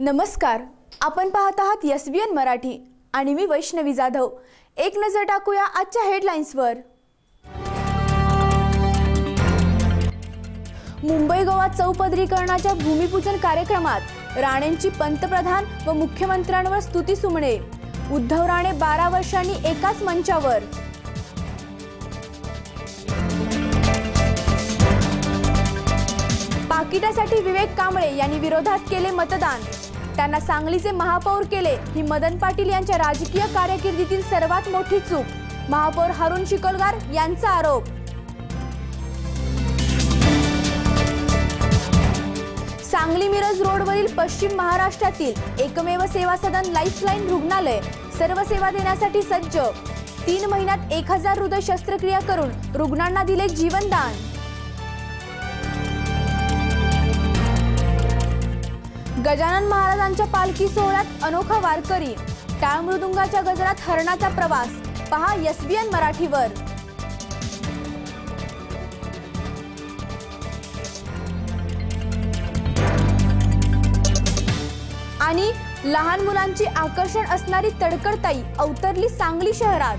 नमस्कार. आपण पाहत आहात एस बी एन मराठी आणि मी वैष्णवी जाधव. एक नजर टाकूया आजच्या हेडलाईन्सवर मुंबई गोवा चौपदरीकरणाच्या भूमिपूजन कार्यक्रमात राणेंची पंतप्रधान व मुख्यमंत्र्यांवर स्तुती सुमणे. उद्धव राणे बारा वर्षांनी एकाच मंचावर. पाकिटासाठी विवेक कांबळे यांनी विरोधात केले मतदान. त्यांना सांगलीचे महापौर केले. ही मदन पाटील यांच्या राजकीय कारकिर्दीतील सर्वात मोठी चूक. महापौर हरुण शिकोलगार यांचा आरोप. सांगली मिरज रोडवरील पश्चिम महाराष्ट्रातील एकमेव सेवा सदन लाईफलाईन रुग्णालय. सर्व सेवा देण्यासाठी सज्ज. तीन महिन्यात एक हजार हृदय शस्त्रक्रिया करून रुग्णांना दिले जीवनदान. गजानन महाराजांच्या पालखी सोहळ्यात अनोखा वारकरी टाळ मृदुंगाच्या गजरात हरणाचा प्रवास. पहा एसबीएन मराठीवर. आणि लहान मुलांची आकर्षण असणारी तडकडताई अवतरली सांगली शहरात.